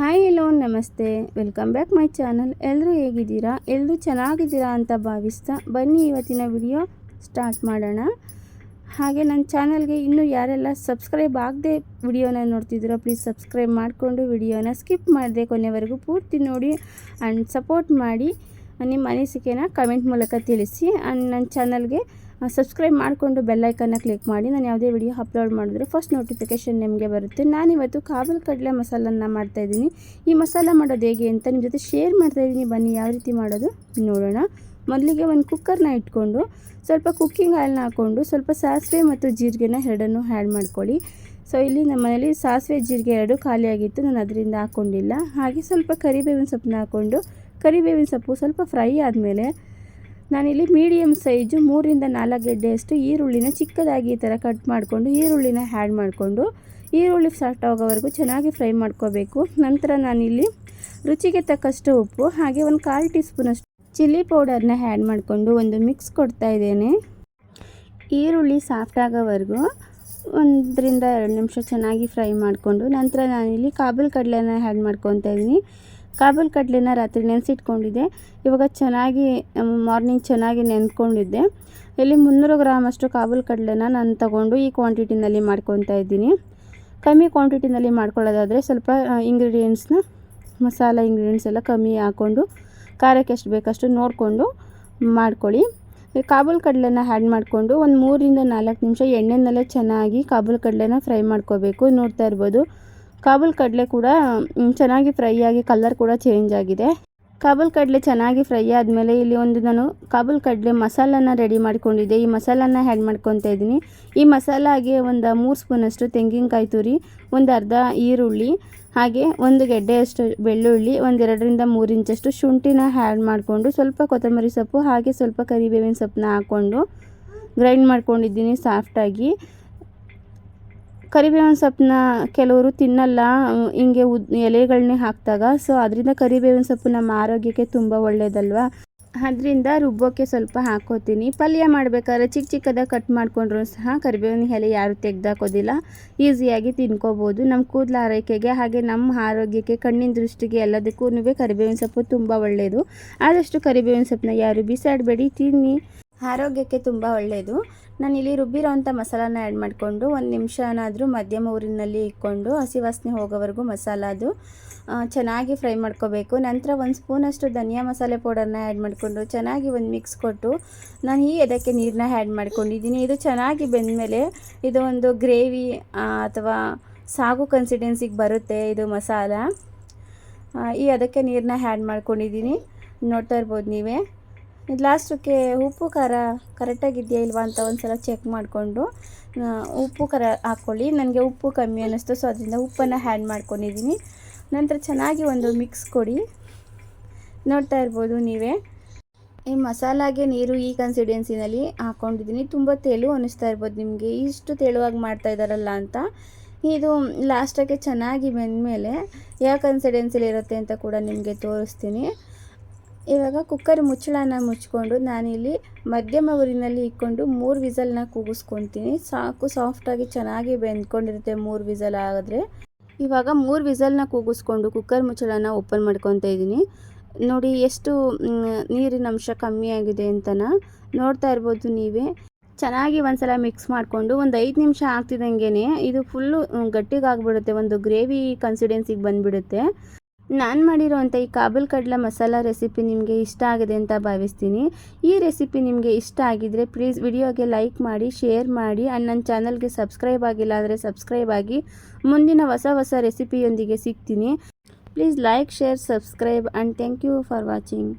Hi ಎಲ್ಲೋ, ನಮಸ್ತೆ. Welcome back my channel. ಎಲ್ಲರೂ ಹೇಗಿದ್ದೀರಾ? ಎಲ್ಲರೂ ಚೆನ್ನಾಗಿದ್ದೀರಾ ಅಂತ ಭಾವಿಸ್ತಾ ಬನ್ನಿ, ಇವತ್ತಿನ ವಿಡಿಯೋ ಸ್ಟಾರ್ಟ್ ಮಾಡೋಣ. ಹಾಗೆ ನನ್ನ ಚಾನಲ್ಗೆ ಇನ್ನೂ ಯಾರೆಲ್ಲ ಸಬ್ಸ್ಕ್ರೈಬ್ ಆಗದೆ ವಿಡಿಯೋನ ನೋಡ್ತಿದ್ದೀರೋ, ಪ್ಲೀಸ್ ಸಬ್ಸ್ಕ್ರೈಬ್ ಮಾಡಿಕೊಂಡು ವಿಡಿಯೋನ ಸ್ಕಿಪ್ ಮಾಡಿದೆ ಕೊನೆವರೆಗೂ ಪೂರ್ತಿ ನೋಡಿ ಆ್ಯಂಡ್ ಸಪೋರ್ಟ್ ಮಾಡಿ. ನಿಮ್ಮ ಅನಿಸಿಕೆನ ಕಮೆಂಟ್ ಮೂಲಕ ತಿಳಿಸಿ. ಆ್ಯಂಡ್ ನನ್ನ ಚಾನಲ್ಗೆ ಸಬ್ಸ್ಕ್ರೈಬ್ ಮಾಡಿಕೊಂಡು ಬೆಲ್ಲೈಕನ್ನ ಕ್ಲಿಕ್ ಮಾಡಿ. ನಾನು ಯಾವುದೇ ವಿಡಿಯೋ ಅಪ್ಲೋಡ್ ಮಾಡಿದ್ರೆ ಫಸ್ಟ್ ನೋಟಿಫಿಕೇಷನ್ ನಿಮಗೆ ಬರುತ್ತೆ. ನಾನಿವತ್ತು ಕಾಬಲ್ ಕಡಲೆ ಮಸಾಲನ್ನು ಮಾಡ್ತಾಯಿದ್ದೀನಿ ಈ ಮಸಾಲ ಮಾಡೋದು ಹೇಗೆ ಅಂತ ನಿಮ್ಮ ಜೊತೆ ಶೇರ್ ಮಾಡ್ತಾ ಇದ್ದೀನಿ. ಬನ್ನಿ ಯಾವ ರೀತಿ ಮಾಡೋದು ನೋಡೋಣ. ಮೊದಲಿಗೆ ಒಂದು ಕುಕ್ಕರ್ನ ಇಟ್ಕೊಂಡು ಸ್ವಲ್ಪ ಕುಕ್ಕಿಂಗ್ ಆಯಿಲ್ನ ಹಾಕ್ಕೊಂಡು ಸ್ವಲ್ಪ ಸಾಸಿವೆ ಮತ್ತು ಜೀರಿಗೆನ ಎರಡನ್ನು ಆ್ಯಡ್ ಮಾಡ್ಕೊಳ್ಳಿ. ಸೊ ಇಲ್ಲಿ ನಮ್ಮ ಮನೇಲಿ ಸಾಸಿವೆ, ಜೀರಿಗೆ ಎರಡು ಖಾಲಿಯಾಗಿತ್ತು ನಾನು ಅದರಿಂದ ಹಾಕ್ಕೊಂಡಿಲ್ಲ ಹಾಗೆ ಸ್ವಲ್ಪ ಕರಿಬೇವಿನ ಸೊಪ್ಪನ್ನ ಹಾಕ್ಕೊಂಡು ಕರಿಬೇವಿನ ಸೊಪ್ಪು ಸ್ವಲ್ಪ ಫ್ರೈ ಆದಮೇಲೆ ನಾನಿಲ್ಲಿ ಮೀಡಿಯಮ್ ಸೈಜು ಮೂರಿಂದ ನಾಲ್ಕು ಗೆಡ್ಡೆಯಷ್ಟು ಈರುಳ್ಳಿನ ಚಿಕ್ಕದಾಗಿ ಈ ಥರ ಕಟ್ ಮಾಡಿಕೊಂಡು ಈರುಳ್ಳಿನ ಹ್ಯಾಡ್ ಮಾಡಿಕೊಂಡು ಈರುಳ್ಳಿ ಸಾಫ್ಟ್ ಆಗೋವರೆಗೂ ಚೆನ್ನಾಗಿ ಫ್ರೈ ಮಾಡ್ಕೋಬೇಕು. ನಂತರ ನಾನಿಲ್ಲಿ ರುಚಿಗೆ ತಕ್ಕಷ್ಟು ಉಪ್ಪು, ಹಾಗೆ ಒಂದು ಕಾಲು ಟೀ ಸ್ಪೂನಷ್ಟು ಚಿಲ್ಲಿ ಪೌಡರ್ನ ಹ್ಯಾಡ್ ಮಾಡಿಕೊಂಡು ಒಂದು ಮಿಕ್ಸ್ ಕೊಡ್ತಾ ಇದ್ದೇನೆ. ಈರುಳ್ಳಿ ಸಾಫ್ಟ್ ಆಗೋವರೆಗೂ ಒಂದರಿಂದ ಎರಡು ನಿಮಿಷ ಚೆನ್ನಾಗಿ ಫ್ರೈ ಮಾಡಿಕೊಂಡು ನಂತರ ನಾನಿಲ್ಲಿ ಕಾಬೂಲ್ ಕಡಲೆನ ಹ್ಯಾಡ್ ಮಾಡ್ಕೊತಾ ಇದ್ದೀನಿ. ಕಾಬೂಲ್ ಕಡಲೆನ ರಾತ್ರಿ ನೆನೆಸಿಟ್ಕೊಂಡಿದ್ದೆ. ಇವಾಗ ಚೆನ್ನಾಗಿ ಮಾರ್ನಿಂಗ್ ಚೆನ್ನಾಗಿ ನೆನ್ಕೊಂಡಿದ್ದೆ. ಇಲ್ಲಿ ಮುನ್ನೂರು ಗ್ರಾಮ್ ಅಷ್ಟು ಕಾಬೂಲ್ ಕಡಲೆನ ನಾನು ತಗೊಂಡು ಈ ಕ್ವಾಂಟಿಟಿನಲ್ಲಿ ಮಾಡ್ಕೊತಾ ಇದ್ದೀನಿ. ಕಮ್ಮಿ ಕ್ವಾಂಟಿಟಿನಲ್ಲಿ ಮಾಡ್ಕೊಳ್ಳೋದಾದರೆ ಸ್ವಲ್ಪ ಇಂಗ್ರೀಡಿಯೆಂಟ್ಸ್ನ ಮಸಾಲ ಇಂಗ್ರೀಡಿಯೆಂಟ್ಸ್ ಎಲ್ಲ ಕಮ್ಮಿ ಹಾಕ್ಕೊಂಡು, ಖಾರಕ್ಕೆ ಎಷ್ಟು ಬೇಕಷ್ಟು ನೋಡಿಕೊಂಡು ಮಾಡ್ಕೊಳ್ಳಿ. ಕಾಬೂಲ್ ಕಡಲೆನ ಹ್ಯಾಡ್ ಮಾಡಿಕೊಂಡು ಒಂದು ಮೂರಿಂದ ನಾಲ್ಕು ನಿಮಿಷ ಎಣ್ಣೆನಲ್ಲೇ ಚೆನ್ನಾಗಿ ಕಾಬೂಲ್ ಕಡಲೆನ ಫ್ರೈ ಮಾಡ್ಕೋಬೇಕು. ನೋಡ್ತಾ ಇರ್ಬೋದು. ಕಾಬೂಲ್ ಕಡಲೆ ಕೂಡ ಚೆನ್ನಾಗಿ ಫ್ರೈ ಆಗಿ ಕಲರ್ ಕೂಡ ಚೇಂಜ್ ಆಗಿದೆ. ಕಾಬೂಲ್ ಕಡಲೆ ಚೆನ್ನಾಗಿ ಫ್ರೈ ಆದಮೇಲೆ ಇಲ್ಲಿ ಒಂದು ನಾನು ಕಾಬೂಲ್ ಕಡಲೆ ಮಸಾಲನ ರೆಡಿ ಮಾಡ್ಕೊಂಡಿದ್ದೆ. ಈ ಮಸಾಲನ ಹ್ಯಾಡ್ ಮಾಡ್ಕೊತ ಇದ್ದೀನಿ. ಈ ಮಸಾಲಾಗೆ ಒಂದು ಮೂರು ಸ್ಪೂನಷ್ಟು ತೆಂಗಿನಕಾಯಿ ತುರಿ, ಒಂದು ಅರ್ಧ ಈರುಳ್ಳಿ, ಹಾಗೆ ಒಂದು ಗೆಡ್ಡೆಯಷ್ಟು ಬೆಳ್ಳುಳ್ಳಿ ಒಂದೆರಡರಿಂದ ಮೂರು ಇಂಚಷ್ಟು ಶುಂಠಿನ ಹ್ಯಾಡ್ ಮಾಡಿಕೊಂಡು ಸ್ವಲ್ಪ ಕೊತ್ತಂಬರಿ ಸೊಪ್ಪು, ಹಾಗೆ ಸ್ವಲ್ಪ ಕರಿಬೇವಿನ ಸೊಪ್ಪನ್ನ ಹಾಕ್ಕೊಂಡು ಗ್ರೈಂಡ್ ಮಾಡ್ಕೊಂಡಿದ್ದೀನಿ ಸಾಫ್ಟಾಗಿ ಕರಿಬೇವಿನ ಸೊಪ್ಪನ್ನ ಕೆಲವರು ತಿನ್ನಲ್ಲ ಹಿಂಗೆ ಉದ್ ಎಲೆಗಳನ್ನೇ ಹಾಕಿದಾಗ ಸೊ ಅದರಿಂದ ಕರಿಬೇವಿನ ಸೊಪ್ಪು ನಮ್ಮ ಆರೋಗ್ಯಕ್ಕೆ ತುಂಬ ಒಳ್ಳೆಯದಲ್ವಾ ಅದರಿಂದ ರುಬ್ಬೋಕ್ಕೆ ಸ್ವಲ್ಪ ಹಾಕೋತೀನಿ. ಪಲ್ಯ ಮಾಡಬೇಕಾದ್ರೆ ಚಿಕ್ಕ ಚಿಕ್ಕದಾಗಿ ಕಟ್ ಮಾಡಿಕೊಂಡ್ರೂ ಸಹ ಕರಿಬೇವಿನ ಎಲೆ ಯಾರು ತೆಗ್ದಾಕೋದಿಲ್ಲ. ಈಸಿಯಾಗಿ ತಿನ್ಕೋಬೋದು. ನಮ್ಮ ಕೂದಲ ಆರೈಕೆಗೆ ಹಾಗೆ ನಮ್ಮ ಆರೋಗ್ಯಕ್ಕೆ, ಕಣ್ಣಿನ ದೃಷ್ಟಿಗೆ ಎಲ್ಲದಕ್ಕೂ ಕರಿಬೇವಿನ ಸೊಪ್ಪು ತುಂಬ ಒಳ್ಳೆಯದು ಆದಷ್ಟು ಕರಿಬೇವಿನ ಸೊಪ್ಪನ್ನ ಯಾರು ಬಿಸಾಡಬೇಡಿ, ತಿನ್ನಿ. ಆರೋಗ್ಯಕ್ಕೆ ತುಂಬ ಒಳ್ಳೆಯದು ನಾನು ಇಲ್ಲಿ ರುಬ್ಬಿರೋವಂಥ ಮಸಾಲಾನ ಆ್ಯಡ್ ಮಾಡಿಕೊಂಡು ಒಂದು ನಿಮಿಷನಾದರೂ ಮಧ್ಯಮ ಊರಿನಲ್ಲಿ ಇಟ್ಕೊಂಡು ಹಸಿ ವಾಸನೆ ಹೋಗೋವರೆಗೂ ಮಸಾಲ ಅದು ಚೆನ್ನಾಗಿ ಫ್ರೈ ಮಾಡ್ಕೋಬೇಕು. ನಂತರ ಒಂದು ಸ್ಪೂನಷ್ಟು ಧನಿಯಾ ಮಸಾಲೆ ಪೌಡರ್ನ ಆ್ಯಡ್ ಮಾಡಿಕೊಂಡು ಚೆನ್ನಾಗಿ ಒಂದು ಮಿಕ್ಸ್ ಕೊಟ್ಟು ನಾನು ಈ ಅದಕ್ಕೆ ನೀರನ್ನ ಆ್ಯಡ್ ಮಾಡ್ಕೊಂಡಿದ್ದೀನಿ. ಇದು ಚೆನ್ನಾಗಿ ಬೆಂದಮೇಲೆ ಇದು ಒಂದು ಗ್ರೇವಿ ಅಥವಾ ಸಾಗು ಕನ್ಸಿಡೆನ್ಸಿಗೆ ಬರುತ್ತೆ ಇದು ಮಸಾಲ. ಈ ಅದಕ್ಕೆ ನೀರನ್ನ ಆ್ಯಡ್ ಮಾಡ್ಕೊಂಡಿದ್ದೀನಿ. ನೋಡ್ತಾ ಇರ್ಬೋದು ನೀವೇ. ಲಾಸ್ಟಕ್ಕೆ ಉಪ್ಪು ಖಾರ ಕರೆಕ್ಟಾಗಿದೆಯಾ ಇಲ್ವಾ ಅಂತ ಒಂದು ಸಲ ಚೆಕ್ ಮಾಡಿಕೊಂಡು ಉಪ್ಪು ಖಾರ ಹಾಕ್ಕೊಳ್ಳಿ ನನಗೆ ಉಪ್ಪು ಕಮ್ಮಿ ಅನ್ನಿಸ್ತು ಸೊ ಅದರಿಂದ ಉಪ್ಪನ್ನು ಹ್ಯಾಂಡ್ ಮಾಡ್ಕೊಂಡಿದ್ದೀನಿ ನಂತರ ಚೆನ್ನಾಗಿ ಒಂದು ಮಿಕ್ಸ್ ಕೊಡಿ. ನೋಡ್ತಾ ಇರ್ಬೋದು ನೀವೇ. ಈ ಮಸಾಲಾಗೆ ನೀರು ಈ ಕನ್ಸಿಡೆನ್ಸಿನಲ್ಲಿ ಹಾಕ್ಕೊಂಡಿದ್ದೀನಿ ತುಂಬ ತೆಳು ಅನ್ನಿಸ್ತಾ ಇರ್ಬೋದು ನಿಮಗೆ. ಇಷ್ಟು ತೆಳುವಾಗಿ ಮಾಡ್ತಾ ಇದ್ದಾರಲ್ಲ ಅಂತ. ಇದು ಲಾಸ್ಟಕ್ಕೆ ಚೆನ್ನಾಗಿ ಬೆಂದಮೇಲೆ, ಯಾವ ಕನ್ಸಿಡೆನ್ಸಿಲಿ ಇರುತ್ತೆ ಅಂತ ಕೂಡ ನಿಮಗೆ ತೋರಿಸ್ತೀನಿ. ಇವಾಗ ಕುಕ್ಕರ್ ಮುಚ್ಚಳನ ಮುಚ್ಕೊಂಡು ನಾನಿಲ್ಲಿ ಮಧ್ಯಮ ಊರಿನಲ್ಲಿ ಇಕ್ಕೊಂಡು ಮೂರು ವಿಸಲ್ನ ಕೂಗಿಸ್ಕೊತೀನಿ. ಸಾಕು ಸಾಫ್ಟಾಗಿ ಚೆನ್ನಾಗಿ ಬೆಂದ್ಕೊಂಡಿರುತ್ತೆ ಮೂರು ವಿಸಲ್ ಆಗಿದ್ರೆ ಇವಾಗ ಮೂರು ವಿಸಲ್ನ ಕೂಗಿಸ್ಕೊಂಡು ಕುಕ್ಕರ್ ಮುಚ್ಚಳನ ಓಪನ್ ಮಾಡ್ಕೊತಾ ಇದ್ದೀನಿ. ನೋಡಿ ಎಷ್ಟು ನೀರಿನ ಅಂಶ ಕಮ್ಮಿ ಆಗಿದೆ ಅಂತನ ನೋಡ್ತಾ ಇರ್ಬೋದು ನೀವೇ. ಚೆನ್ನಾಗಿ ಒಂದ್ಸಲ ಮಿಕ್ಸ್ ಮಾಡಿಕೊಂಡು ಒಂದು ಐದು ನಿಮಿಷ ಆಗ್ತಿದ್ದಂಗೆ ಇದು ಫುಲ್ಲು ಗಟ್ಟಿಗಾಗ್ಬಿಡುತ್ತೆ. ಒಂದು ಗ್ರೇವಿ ಕನ್ಸಿಡೆನ್ಸಿಗೆ ಬಂದುಬಿಡುತ್ತೆ. ನಾನು ಮಾಡಿರೋವಂಥ ಈ ಕಾಬೂಲ್ ಕಡಲೆ ಮಸಾಲ ರೆಸಿಪಿ ನಿಮಗೆ ಇಷ್ಟ ಆಗಿದೆ ಅಂತ ಭಾವಿಸ್ತೀನಿ. ಈ ರೆಸಿಪಿ ನಿಮಗೆ ಇಷ್ಟ ಆಗಿದ್ದರೆ ಪ್ಲೀಸ್ ವಿಡಿಯೋಗೆ ಲೈಕ್ ಮಾಡಿ, ಶೇರ್ ಮಾಡಿ. ಆ್ಯಂಡ್ ನನ್ನ ಚಾನಲ್ಗೆ ಸಬ್ಸ್ಕ್ರೈಬ್ ಆಗಿಲ್ಲ ಆದರೆ ಸಬ್ಸ್ಕ್ರೈಬ್ ಆಗಿ. ಮುಂದಿನ ಹೊಸ ಹೊಸ ರೆಸಿಪಿಯೊಂದಿಗೆ ಸಿಗ್ತೀನಿ. Please like, share, subscribe and thank you for watching.